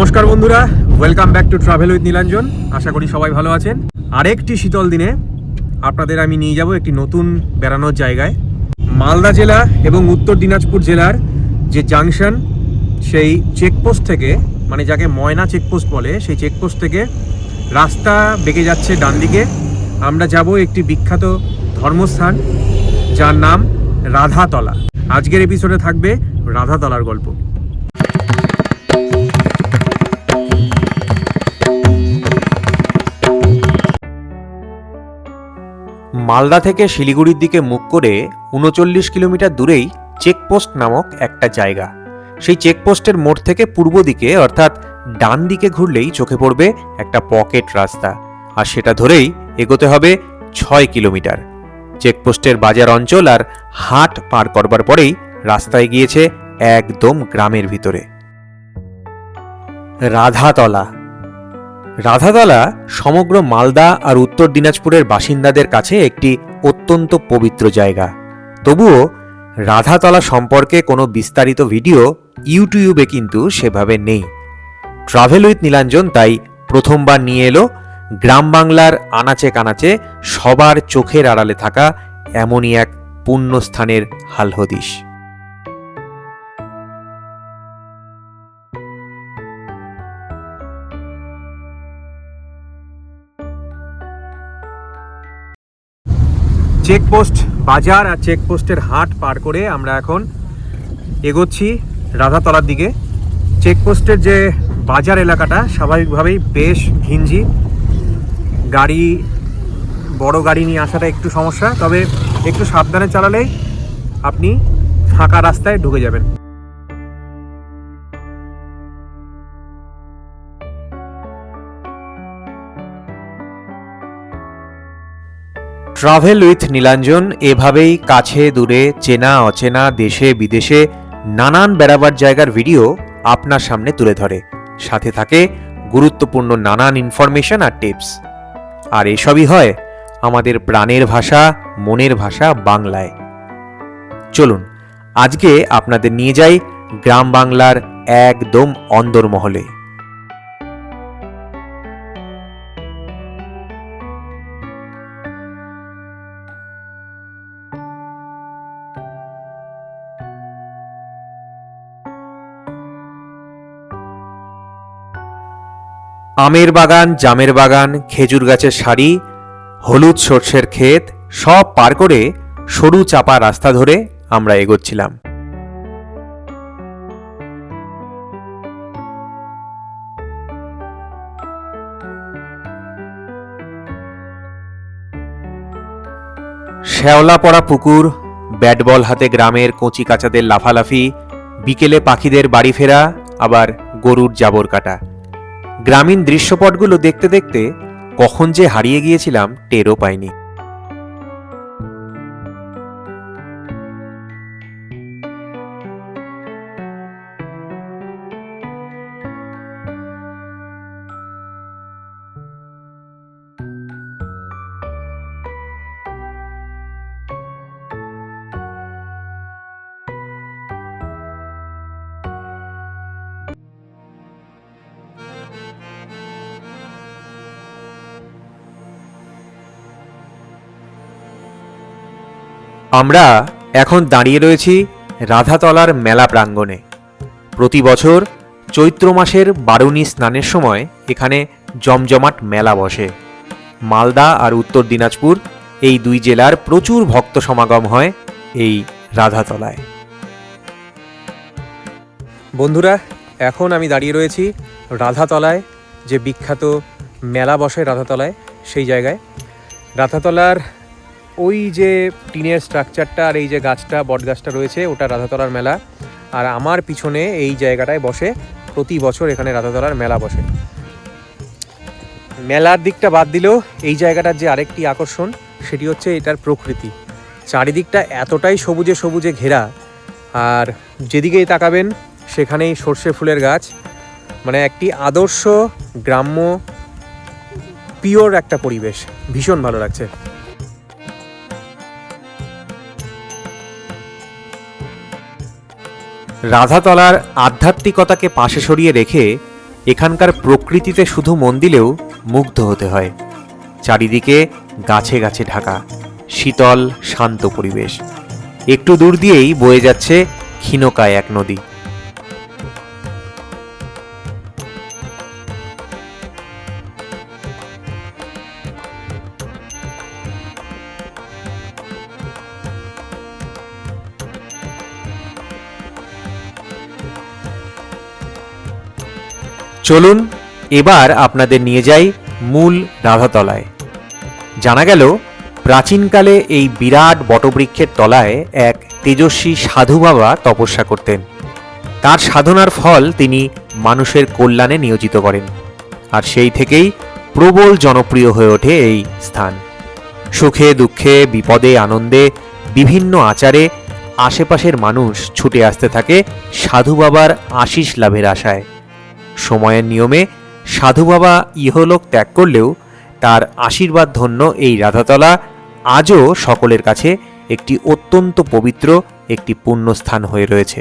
নমস্কার বন্ধুরা welcome back to travel with Nilanjan আশা করি সবাই ভালো আছেন। আরেকটি শীতল দিনে আপনাদের আমি নিয়ে যাব একটি নতুন বেড়ানোর জায়গায়। মালদা জেলা এবং উত্তর দিনাজপুর জেলার যে জাংশন, সেই চেকপোস্ট থেকে মানে যাকে ময়না চেকপোস্ট বলে, সেই চেকপোস্ট থেকে রাস্তা বেঁকে যাচ্ছে ডান দিকে আমরা যাব একটি বিখ্যাত ধর্মস্থান, যার নাম রাধাতলা। আজকের এপিসোডে থাকবে রাধাতলার গল্প। মালদা থেকে শিলিগুড়ির দিকে মুখ করে উনচল্লিশ কিলোমিটার দূরেই চেকপোস্ট নামক একটা জায়গা। সেই চেকপোস্টের মোড় থেকে পূর্ব দিকে, অর্থাৎ ডান দিকে ঘুরলেই চোখে পড়বে একটা পকেট রাস্তা। আর সেটা ধরেই এগোতে হবে ছয় কিলোমিটার। চেকপোস্টের বাজার অঞ্চল আর হাট পার করবার পরেই রাস্তায় গিয়েছে একদম গ্রামের ভিতরে। রাধাতলা। রাধাতলা সমগ্র মালদা আর উত্তর দিনাজপুরের বাসিন্দাদের কাছে একটি অত্যন্ত পবিত্র জায়গা। তবুও রাধাতলা সম্পর্কে কোনো বিস্তারিত ভিডিও ইউটিউবে কিন্তু সেভাবে নেই। ট্রাভেল উইথ নীলাঞ্জন তাই প্রথমবার নিয়ে এলো গ্রাম বাংলার আনাচে কানাচে সবার চোখের আড়ালে থাকা এমনই এক পুণ্যস্থানের হালহদিশ। চেকপোস্ট বাজার আর চেকপোস্টের হাট পার করে আমরা এখন এগোচ্ছি রাধাতলার দিকে। চেকপোস্টের যে বাজার এলাকাটা, স্বাভাবিকভাবেই বেশ ঘিঞ্জি। গাড়ি, বড় গাড়ি নিয়ে আসাটা একটু সমস্যা, তবে একটু সাবধানে চালালেই আপনি ফাঁকা রাস্তায় ঢুকে যাবেন। ট্রাভেল উইথ নীলাঞ্জন এভাবেই কাছে, দূরে, চেনা, অচেনা, দেশে, বিদেশে নানান বেড়াবার জায়গার ভিডিও আপনার সামনে তুলে ধরে। সাথে থাকে গুরুত্বপূর্ণ নানান ইনফরমেশন আর টিপস আর এসবই হয় আমাদের প্রাণের ভাষা, মনের ভাষা বাংলায়। চলুন, আজকে আপনাদের নিয়ে যাই গ্রাম বাংলার একদম অন্দরমহলে। আমের বাগান, জামের বাগান, খেজুর গাছের সারি, হলুদ সর্ষের ক্ষেত, সব পার করে সরু চাপা রাস্তা ধরে আমরা এগোচ্ছিলাম। শ্যাওলা পড়া পুকুর ব্যাট বল হাতে গ্রামের কচি কাচাদের লাফালাফি, বিকেলে পাখিদের বাড়ি ফেরা, আবার গরুর জাবর কাটা। গ্রামীণ দৃশ্যপটগুলো দেখতে দেখতে কখন যে হারিয়ে গিয়েছিলাম টেরও পাইনি। আমরা এখন দাঁড়িয়ে রয়েছি রাধাতলার মেলা প্রাঙ্গণে। প্রতি বছর চৈত্র মাসের বারুণী স্নানের সময় এখানে জমজমাট মেলা বসে। মালদা আর উত্তর দিনাজপুর এই দুই জেলার প্রচুর ভক্ত সমাগম হয় এই রাধাতলায়। বন্ধুরা, এখন আমি দাঁড়িয়ে রয়েছি রাধাতলায়, যে বিখ্যাত মেলা বসে রাধাতলায় সেই জায়গায়। রাধাতলার ওই যে টিনের স্ট্রাকচারটা আর এই যে গাছটা, বট গাছটা রয়েছে, ওটা রাধাতলার মেলা। আর আমার পিছনে এই জায়গাটায় বসে প্রতি বছর এখানে রাধাতলার মেলা বসে। মেলার দিকটা বাদ দিলেও এই জায়গাটার যে আরেকটি আকর্ষণ, সেটি হচ্ছে এটার প্রকৃতি। চারিদিকটা এতটাই সবুজে সবুজে ঘেরা, আর যেদিকেই তাকাবেন, সেখানেই সর্ষে ফুলের গাছ। মানে একটি আদর্শ, গ্রাম্য, পিওর একটা পরিবেশ। ভীষণ ভালো লাগছে। রাধাতলার আধ্যাত্মিকতাকে পাশে সরিয়ে রেখে এখানকার প্রকৃতিতে শুধু মন দিলেও মুগ্ধ হতে হয়। চারিদিকে গাছে গাছে ঢাকা, শীতল, শান্ত পরিবেশ। একটু দূর দিয়েই বয়ে যাচ্ছে ক্ষীণকায় এক নদী। চলুন, এবার আপনাদের নিয়ে যাই মূল রাধাতলায়। জানা গেল, প্রাচীনকালে এই বিরাট বটবৃক্ষের তলায় এক তেজস্বী সাধু বাবা তপস্যা করতেন। তার সাধনার ফল তিনি মানুষের কল্যাণে নিয়োজিত করেন, আর সেই থেকেই প্রবল জনপ্রিয় হয়ে ওঠে এই স্থান। সুখে, দুঃখে, বিপদে, আনন্দে বিভিন্ন আচারে আশেপাশের মানুষ ছুটে আসতে থাকে সাধু বাবার আশিস লাভের আশায়। সময়ের নিয়মে সাধু বাবা ইহলোক ত্যাগ করলেও তার আশীর্বাদ ধন্য এই রাধাতলা আজও সকলের কাছে একটি অত্যন্ত পবিত্র, একটি পুণ্যস্থান হয়ে রয়েছে।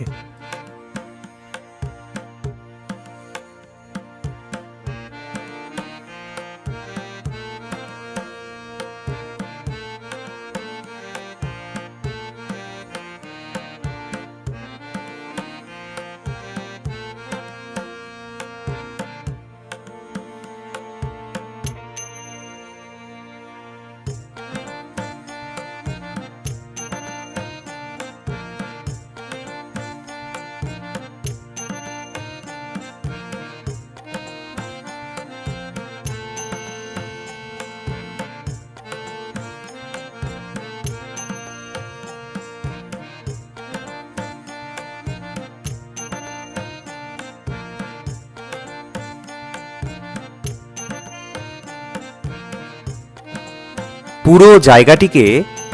পুরো জায়গাটিকে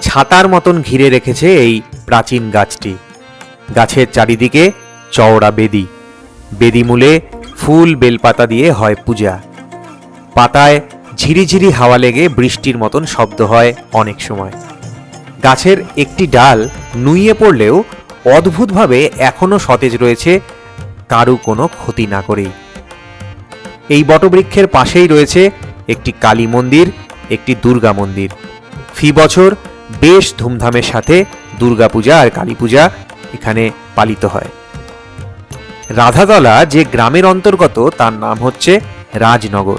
ছাতার মতন ঘিরে রেখেছে এই প্রাচীন গাছটি। গাছের চারিদিকে চওড়া বেদি। বেদিমূলে ফুল বেলপাতা দিয়ে হয় পূজা। পাতায় ঝিরিঝিরি হাওয়া লেগে বৃষ্টির মতন শব্দ হয় অনেক সময়। গাছের একটি ডাল নুইয়ে পড়লেও অদ্ভুতভাবে এখনও সতেজ রয়েছে কারু কোনো ক্ষতি না করেই। এই বটবৃক্ষের পাশেই রয়েছে একটি কালী মন্দির একটি দুর্গা মন্দির। ফি বছর বেশ ধুমধামের সাথে দুর্গাপূজা আর কালী পূজা এখানে পালিত হয়। রাধাতলা যে গ্রামের অন্তর্গত তার নাম হচ্ছে রাজনগর।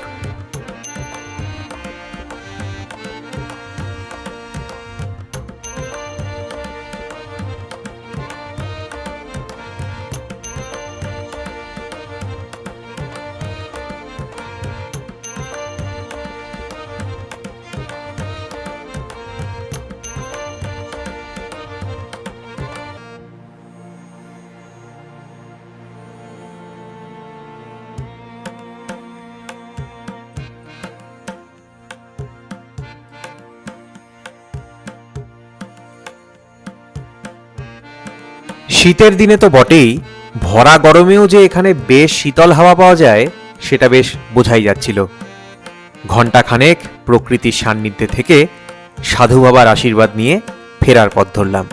শীতের দিনে তো বটেই। ভরা গরমেও যে এখানে বেশ শীতল হাওয়া পাওয়া যায়, সেটা বেশ বোঝাই যাচ্ছিল। ঘণ্টাখানেক প্রকৃতির সান্নিধ্যে থেকে সাধু বাবার আশীর্বাদ নিয়ে ফেরার পথ ধরলাম।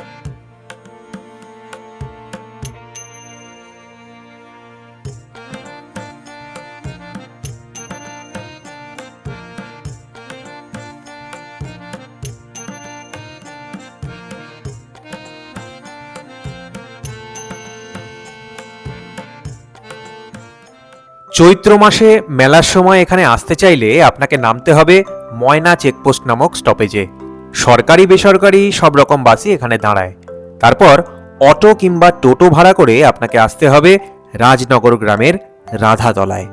চৈত্র মাসে মেলার সময় এখানে আসতে চাইলে আপনাকে নামতে হবে ময়না চেকপোস্ট নামক স্টপেজে। সরকারি, বেসরকারি সব রকম বাসই এখানে দাঁড়ায়। তারপর অটো কিংবা টোটো ভাড়া করে আপনাকে আসতে হবে রাজনগর গ্রামের রাধাতলায়।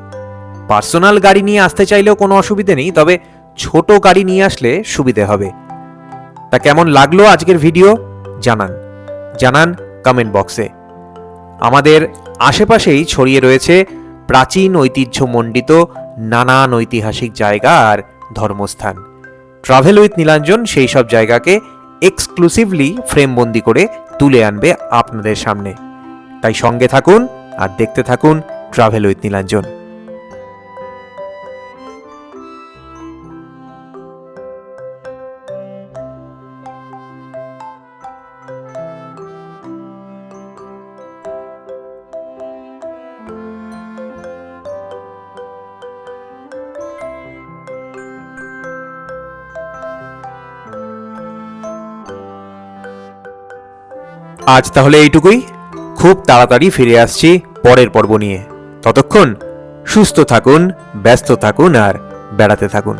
পার্সোনাল গাড়ি নিয়ে আসতে চাইলেও কোনো অসুবিধে নেই, তবে ছোট গাড়ি নিয়ে আসলে সুবিধে হবে। তা কেমন লাগল আজকের ভিডিও? জানান। জানান কমেন্ট বক্সে। আমাদের আশেপাশেই ছড়িয়ে রয়েছে প্রাচীন ঐতিহ্যমণ্ডিত নানান ঐতিহাসিক জায়গা আর ধর্মস্থান। ট্রাভেল উইথ নীলাঞ্জন সেই সব জায়গাকে এক্সক্লুসিভলি ফ্রেমবন্দি করে তুলে আনবে আপনাদের সামনে। তাই সঙ্গে থাকুন আর দেখতে থাকুন ট্রাভেল উইথ নীলাঞ্জন আজ তাহলে এইটুকুই। খুব তাড়াতাড়ি ফিরে আসছি পরের পর্ব নিয়ে। ততক্ষণ সুস্থ থাকুন, ব্যস্ত থাকুন আর বেড়াতে থাকুন।